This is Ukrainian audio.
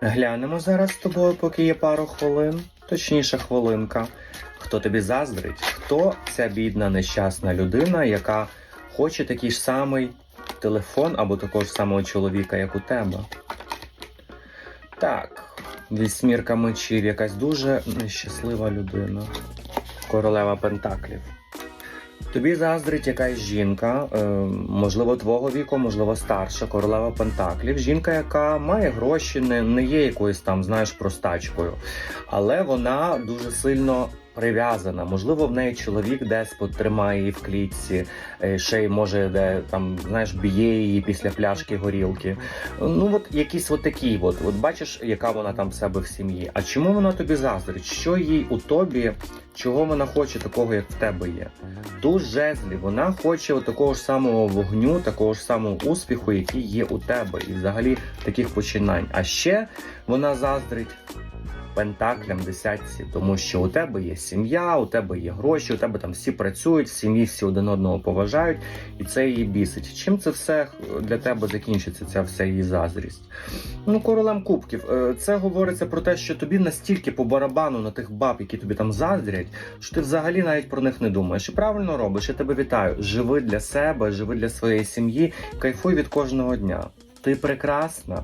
Глянемо зараз з тобою, поки є пару хвилин, точніше хвилинка. Хто тобі заздрить? Хто ця бідна нещасна людина, яка хоче такий ж самий телефон або такого ж самого чоловіка, як у тебе? Так, вісьмірка мечів, якась дуже нещаслива людина. Королева Пентаклів. Тобі заздрить якась жінка, е, можливо, твого віку, можливо, старша, королева Пентаклів. Жінка, яка має гроші, не, не є якоюсь там, знаєш, простачкою, але вона дуже сильно прив'язана. Можливо, в неї чоловік деспот тримає її в клітці, е, ще й може, де там, знаєш, б'є її після пляшки горілки. Ну, от якісь от такі, от, от бачиш, яка вона там в себе в сім'ї. А чому вона тобі заздрить? Що їй у тобі, чого вона хоче такого, як в тебе є? Туз жезлів, вона хоче такого ж самого вогню, такого ж самого успіху, який є у тебе, і взагалі таких починань. А ще вона заздрить пентаклям десятці, тому що у тебе є сім'я, у тебе є гроші, у тебе там всі працюють, в сім'ї всі один одного поважають, і це її бісить. Чим це все для тебе закінчиться? Ця вся її заздрість? Ну, королем кубків, е, це говориться про те, що тобі настільки по барабану на тих баб, які тобі там заздрять, що ти взагалі навіть про них не думаєш. І правильно робиш, я тебе вітаю. Живи для себе, живи для своєї сім'ї, кайфуй від кожного дня. Ти прекрасна.